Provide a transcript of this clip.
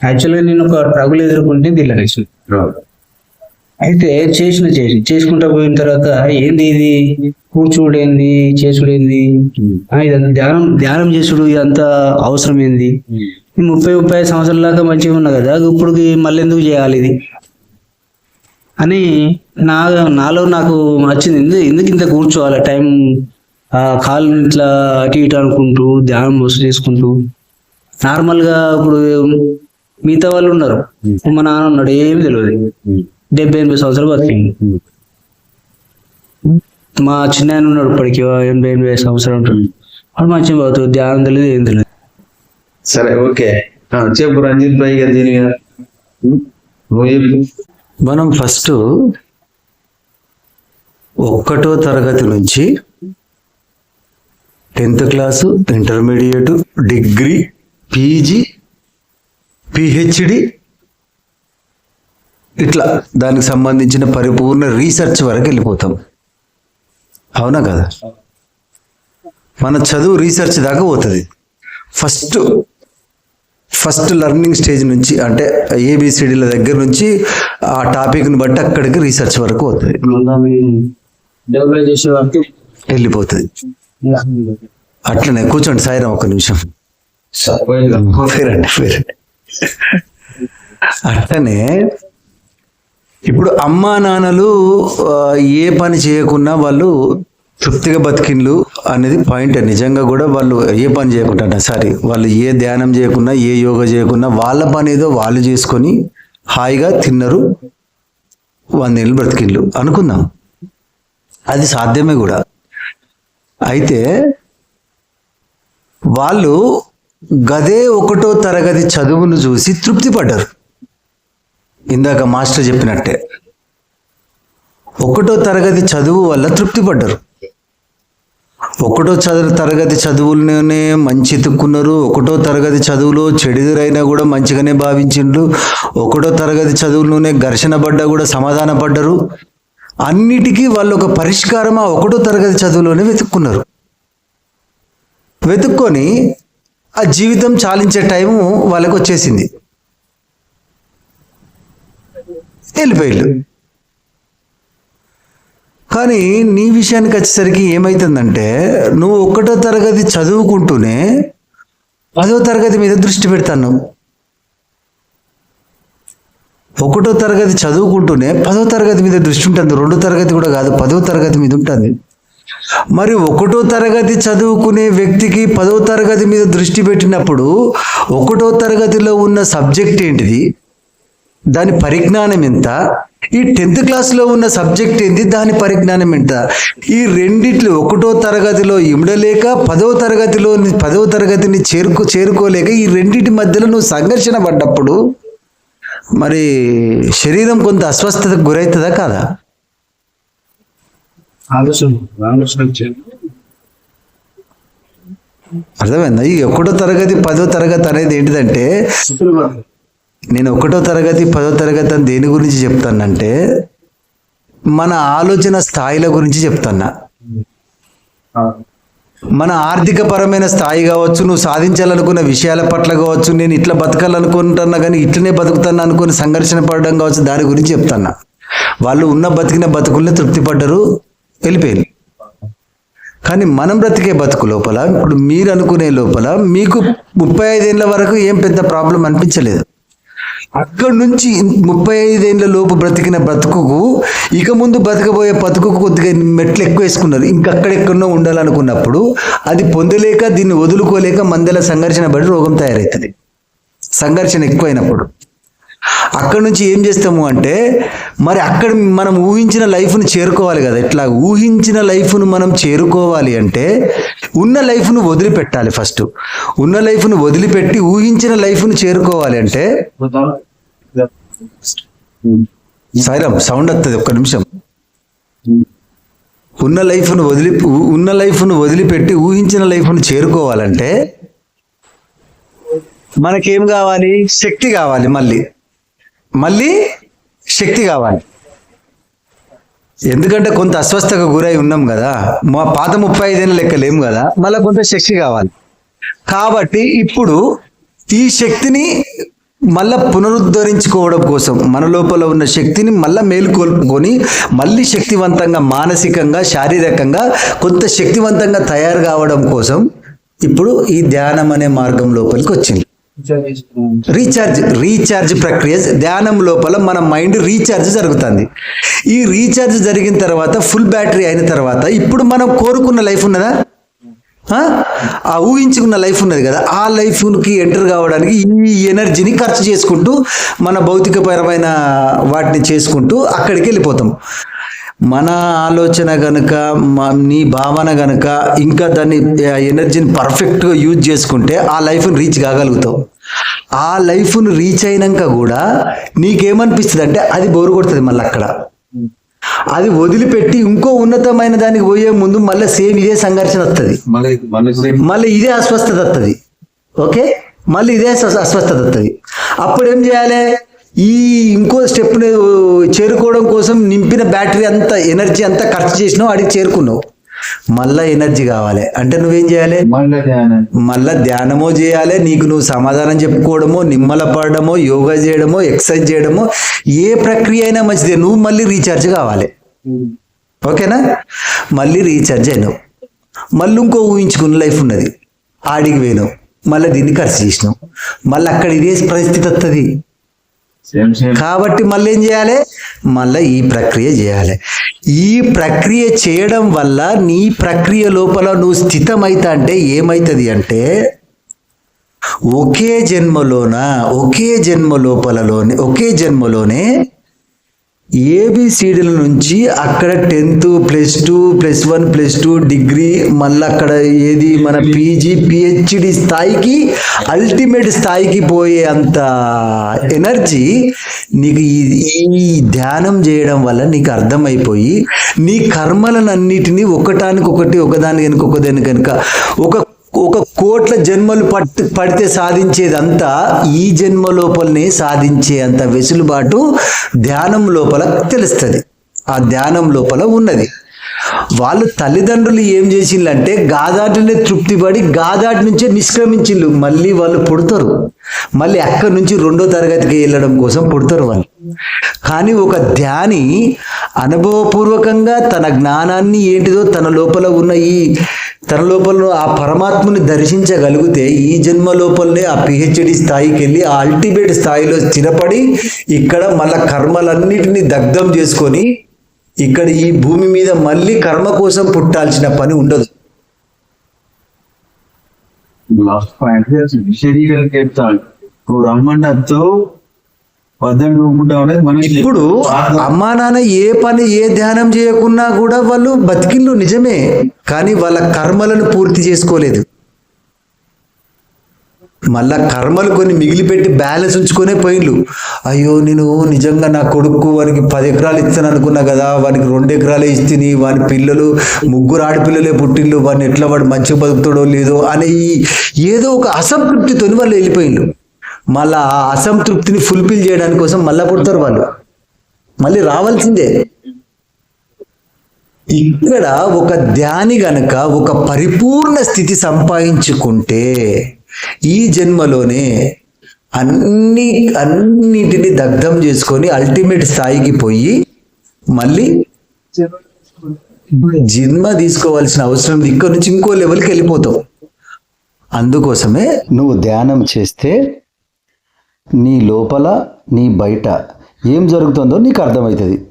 యాక్చువల్గా నేను ఒక ట్రబుల్ ఎదుర్కొంటే దీనిలో అయితే చేసిన చేసి చేసుకుంటా పోయిన తర్వాత ఏంది ఇది? కూర్చోడేంది? చేసుడేంది? ఇదంతా ధ్యానం ధ్యానం చేసుడు ఇదంతా అవసరం ఏంది? ముప్పై ముప్పై సంవత్సరాల దాకా మంచిగా ఉన్నా కదా ఇప్పుడు మళ్ళీ ఎందుకు చేయాలి ఇది? అని నా నాలో నాకు వచ్చింది ఎందు- ఎందుకు ఇంత కూర్చోవాలి? టైం ఆ కాళ్ళు ఇట్లా అటు ఇటు అనుకుంటూ ధ్యానం వసూలు చేసుకుంటూ. నార్మల్గా ఇప్పుడు మిగతా వాళ్ళు ఉన్నారు. మా నాన్న ఉన్నాడు ఏమి తెలియదు డెబ్బై ఎనభై సంవత్సరాలు బతికింది మా చిన్న ఆయన ఉన్నాడు ఇప్పటికి ఎనభై ఎనభై సంవత్సరాలు ఉంటాడు. వాడు మంచిగా పోతుంది ధ్యానం తెలియదు ఏం తెలియదు. సరే ఓకే. చెప్పు రంజిత్ భాయ్ గారు దీని మనం ఫస్ట్ ఒక్కటో తరగతి నుంచి tenth class intermediate degree PG PhD ఇట్లా దానికి సంబంధించిన పరిపూర్ణ రీసెర్చ్ వరకు వెళ్ళిపోతాం. అవునా కదా? మన చదువు రీసెర్చ్ దాకా పోతుంది. ఫస్ట్ ఫస్ట్ లెర్నింగ్ స్టేజ్ నుంచి అంటే ఏబిసిడీల దగ్గర నుంచి ఆ టాపిక్ని బట్టి అక్కడికి రీసెర్చ్ వరకు అవుతుంది వెళ్ళిపోతుంది. అట్లనే కూర్చోండి సాయిరాం ఒక నిమిషం. పేరండి పేరండి అట్లనే ఇప్పుడు అమ్మా నాన్నలు ఏ పని చేయకున్నా వాళ్ళు తృప్తిగా బతికిండ్లు అనేది పాయింట్ నిజంగా కూడా వాళ్ళు ఏ పని చేయకుండా సారీ వాళ్ళు ఏ ధ్యానం చేయకున్నా ఏ యోగా చేయకున్నా వాళ్ళ పని ఏదో వాళ్ళు చేసుకొని హాయిగా తిన్నారు వందేళ్ళు బ్రతికిండ్లు అనుకుందాం. అది సాధ్యమే కూడా. అయితే వాళ్ళు గదే ఒకటో తరగతి చదువును చూసి తృప్తి పడ్డారు ఇందాక మాస్టర్ చెప్పినట్టే. ఒకటో తరగతి చదువు వల్ల తృప్తి పడ్డారు ఒకటో చదువు తరగతి చదువులనే మంచి ఎత్తుక్కున్నారు. ఒకటో తరగతి చదువులో చెడుదురైనా కూడా మంచిగానే భావించిండ్రు. ఒకటో తరగతి చదువులోనే ఘర్షణ పడ్డా కూడా సమాధాన పడ్డరు. అన్నిటికీ వాళ్ళు ఒక పరిష్కారం ఆ ఒకటో తరగతి చదువులోనే వెతుక్కున్నారు. వెతుక్కొని ఆ జీవితం చాలించే టైము వాళ్ళకి వచ్చేసింది వెళ్ళిపోయారు కానీ నీ విషయానికి వచ్చేసరికి ఏమవుతుందంటే నువ్వు ఒకటో తరగతి చదువుకుంటూనే పదో తరగతి మీద దృష్టి పెడతాను ఒకటో తరగతి చదువుకుంటూనే పదో తరగతి మీద దృష్టి ఉంటుంది. రెండో తరగతి కూడా కాదు పదో తరగతి మీద ఉంటుంది. మరి ఒకటో తరగతి చదువుకునే వ్యక్తికి పదో తరగతి మీద దృష్టి పెట్టినప్పుడు ఒకటో తరగతిలో ఉన్న సబ్జెక్ట్ ఏంటిది? దాని పరిజ్ఞానం ఎంత? ఈ టెన్త్ క్లాస్లో ఉన్న సబ్జెక్ట్ ఏంటి దాని పరిజ్ఞానం ఎంత? ఈ రెండిట్లు ఒకటో తరగతిలో ఇమడలేక పదో తరగతిలో పదో తరగతిని చేరుకు చేరుకోలేక ఈ రెండిటి మధ్యలో నువ్వు సంఘర్షణ పడ్డప్పుడు మరి శరీరం కొంత అస్వస్థతకు గురవుతుందా కాదా? ఆలోచన ఆలోచన అర్థమైందా? ఈ ఒకటో తరగతి పదో తరగతి అనేది ఏంటిదంటే నేను ఒకటో తరగతి పదో తరగతి అని దేని గురించి చెప్తానంటే మన ఆలోచన స్థాయిల గురించి చెప్తాన్నా. మన ఆర్థిక పరమైన స్థాయి కావచ్చు నువ్వు సాధించాలనుకున్న విషయాల పట్ల కావచ్చు నేను ఇట్లా బతకాలనుకుంటున్నా కానీ ఇట్లనే బతుకుతాను అనుకుని సంఘర్షణ పడడం కావచ్చు దాని గురించి చెప్తాన్నా. వాళ్ళు ఉన్న బతికిన బతుకుల్ని తృప్తి పడ్డరు వెళ్ళిపోయింది. కానీ మనం బ్రతికే బతుకు లోపల ఇప్పుడు మీరు అనుకునే లోపల మీకు ముప్పై ఐదేళ్ళ వరకు ఏం పెద్ద ప్రాబ్లం అనిపించలేదు. అక్కడి నుంచి ముప్పై ఐదేళ్ళ లోపు బ్రతికిన బ్రతుకుకు ఇక ముందు బతకబోయే బతుకుకు కొద్దిగా మెట్లు ఎక్కువ వేసుకున్నారు. ఇంకక్కడెక్కడో ఉండాలనుకున్నప్పుడు అది పొందలేక దీన్ని వదులుకోలేక మందల సంఘర్షణ పడి రోగం తయారవుతుంది సంఘర్షణ ఎక్కువైనప్పుడు. అక్కడ నుంచి ఏం చేస్తాము అంటే మరి అక్కడ మనం ఊహించిన లైఫ్ను చేరుకోవాలి కదా. ఇట్లా ఊహించిన లైఫ్ను మనం చేరుకోవాలి అంటే ఉన్న లైఫ్ను వదిలిపెట్టాలి ఫస్ట్. ఉన్న లైఫ్ను వదిలిపెట్టి ఊహించిన లైఫ్ను చేరుకోవాలి అంటే సైరం సౌండ్ వస్తుంది ఒక్క నిమిషం. ఉన్న లైఫ్ను వదిలి ఉన్న లైఫ్ను వదిలిపెట్టి ఊహించిన లైఫ్ను చేరుకోవాలంటే మనకేం కావాలి? శక్తి కావాలి మళ్ళీ. మళ్ళీ శక్తి కావాలి. ఎందుకంటే కొంత అస్వస్థకు గురై ఉన్నాం కదా మా పాత ముప్పై ఐదేళ్ళ లెక్క లేము కదా మళ్ళీ కొంత శక్తి కావాలి. కాబట్టి ఇప్పుడు ఈ శక్తిని మళ్ళా పునరుద్ధరించుకోవడం కోసం మన లోపల ఉన్న శక్తిని మళ్ళీ మేలుకొల్పుకొని మళ్ళీ శక్తివంతంగా మానసికంగా శారీరకంగా కొంత శక్తివంతంగా తయారు కావడం కోసం ఇప్పుడు ఈ ధ్యానం అనే మార్గం లోపలికి వచ్చింది. రీఛార్జ్ రీఛార్జ్ ప్రక్రియ ధ్యానం లోపల మన మైండ్ రీఛార్జ్ జరుగుతుంది. ఈ రీఛార్జ్ జరిగిన తర్వాత ఫుల్ బ్యాటరీ అయిన తర్వాత ఇప్పుడు మనం కోరుకున్న లైఫ్ ఉన్నదా? ఆ? ఊహించుకున్న లైఫ్ ఉన్నది కదా. ఆ లైఫ్కి ఎంటర్ కావడానికి ఈ ఎనర్జీని ఖర్చు చేసుకుంటూ మన భౌతికపరమైన వాటిని చేసుకుంటూ అక్కడికి వెళ్ళిపోతాం. మన ఆలోచన గనుక మ- నీ భావన గనుక ఇంకా దాన్ని ఎనర్జీని పర్ఫెక్ట్గా యూజ్ చేసుకుంటే ఆ లైఫ్ని రీచ్ కాగలుగుతావు. ఆ లైఫ్ను రీచ్ అయినాక కూడా నీకేమనిపిస్తుంది అంటే అది బోరు కొడుతుంది మళ్ళీ అక్కడ. అది వదిలిపెట్టి ఇంకో ఉన్నతమైన దానికి పోయే ముందు మళ్ళీ సేమ్ ఇదే సంఘర్షణ వస్తుంది. మళ్ళీ ఇదే అస్వస్థత వస్తుంది. ఓకే? మళ్ళీ ఇదే అస్వ- అస్వస్థత వస్తుంది. అప్పుడు ఏం చేయాలి? ఈ ఇంకో స్టెప్ని చేరుకోవడం కోసం నింపిన బ్యాటరీ అంతా ఎనర్జీ అంతా ఖర్చు చేసినావు అడిగి చేరుకున్నావు. మళ్ళా ఎనర్జీ కావాలి. అంటే నువ్వేం చేయాలి? మళ్ళీ ధ్యానం. మళ్ళా ధ్యానమో చేయాలి. నీకు నువ్వు సమాధానం చెప్పుకోవడమో నిమ్మల పడడమో యోగా చేయడమో ఎక్సర్సైజ్ చేయడమో ఏ ప్రక్రియ అయినా మంచిదే. నువ్వు మళ్ళీ రీఛార్జ్ కావాలి. ఓకేనా? మళ్ళీ రీఛార్జ్ అయినావు. మళ్ళీ ఇంకో ఊహించుకున్న లైఫ్ ఉన్నది. ఆడికి పోయినావు. మళ్ళీ దీన్ని ఖర్చు చేసినావు. మళ్ళీ అక్కడ ఇదే పరిస్థితి వస్తుంది కాబట్టి మళ్ళీ ఏం చేయాలి? మళ్ళీ ఈ ప్రక్రియ చేయాలి. ఈ ప్రక్రియ చేయడం వల్ల నీ ప్రక్రియ లోపల నువ్వు స్థితమైతా అంటే ఏమవుతుంది అంటే ఒకే జన్మలోన ఒకే జన్మ లోపలలోనే ఒకే జన్మలోనే ఏబిసిడిల నుంచి అక్కడ tenth plus two plus one plus two degree మళ్ళీ అక్కడ ఏది మన పీజీ పిహెచ్డి స్థాయికి అల్టిమేట్ స్థాయికి పోయే అంత ఎనర్జీ నీకు ఈ ఈ ధ్యానం చేయడం వల్ల నీకు అర్థమైపోయి నీ కర్మలనన్నిటినీ ఒకటానికి ఒకటి ఒకదాని కనుక ఒకదాని కనుక ఒక ఒక కోట్ల జన్మలు పట్టు పడితే సాధించేదంతా ఈ జన్మ లోపలనే సాధించే అంత వెసులుబాటు ధ్యానం లోపల తెలుస్తుంది. ఆ ధ్యానం లోపల ఉన్నది. వాళ్ళు తల్లిదండ్రులు ఏం చేసిండ్లంటే గాదాటినే తృప్తి పడి గాదాటి నుంచే నిష్క్రమించిళ్ళు. మళ్ళీ వాళ్ళు పుడతారు. మళ్ళీ అక్కడి నుంచి రెండో తరగతికి వెళ్ళడం కోసం పుడతారు వాళ్ళు. కానీ ఒక ధ్యాని అనుభవపూర్వకంగా తన జ్ఞానాన్ని ఏంటిదో తన లోపల ఉన్న ఈ తన లోపల ఆ పరమాత్మని దర్శించగలిగితే ఈ జన్మ లోపలనే ఆ పిహెచ్డి స్థాయికి వెళ్ళి ఆ అల్టిమేట్ స్థాయిలో స్థిరపడి ఇక్కడ మళ్ళా కర్మలన్నిటినీ దగ్ధం చేసుకొని ఇక్కడ ఈ భూమి మీద మళ్ళీ కర్మ కోసం పుట్టాల్సిన పని ఉండదు. లాస్ట్ పాయింట్ శరీరానికి చెప్తాడు రమ్మన్నతో వద్దని ఒప్పుకుంటా అనేది మనకి ఇప్పుడు అమ్మా నాన్న ఏ పని ఏ ధ్యానం చేయకున్నా కూడా వాళ్ళు బతికిళ్ళు నిజమే కానీ వాళ్ళ కర్మలను పూర్తి చేసుకోలేదు. మళ్ళా కర్మలు కొన్ని మిగిలిపెట్టి బ్యాలెన్స్ ఉంచుకొనే పోయిండ్లు. అయ్యో నేను నిజంగా నా కొడుకు వానికి పది ఎకరాలు ఇస్తాను అనుకున్నా కదా వానికి రెండు ఎకరాలే ఇస్తుంది వాని పిల్లలు ముగ్గురు ఆడపిల్లలే పుట్టిళ్ళు వాడిని ఎట్లా వాడు మంచిగా బతుకుతాడో లేదో అనే ఈ ఏదో ఒక అసంతృప్తితోని వాళ్ళు వెళ్ళిపోయిండ్రు మళ్ళా ఆ అసంతృప్తిని ఫుల్ఫిల్ చేయడానికి కోసం మళ్ళా పుడతారు వాళ్ళు. మళ్ళీ రావాల్సిందే. ఇక్కడ ఒక ధ్యాని గనక ఒక పరిపూర్ణ స్థితి సంపాదించుకుంటే ఈ జన్మలోనే అన్ని అన్నిటిని దగ్ధం చేసుకొని అల్టిమేట్ స్థాయికి పోయి మళ్ళీ జన్మ తీసుకోవాల్సిన అవసరం ఇక్కడ నుంచి ఇంకో లెవెల్కి వెళ్ళిపోతావు అందుకోసమే నువ్వు ధ్యానం చేస్తే నీ లోపల నీ బయట ఏం జరుగుతుందో నీకు అర్థమవుతుంది.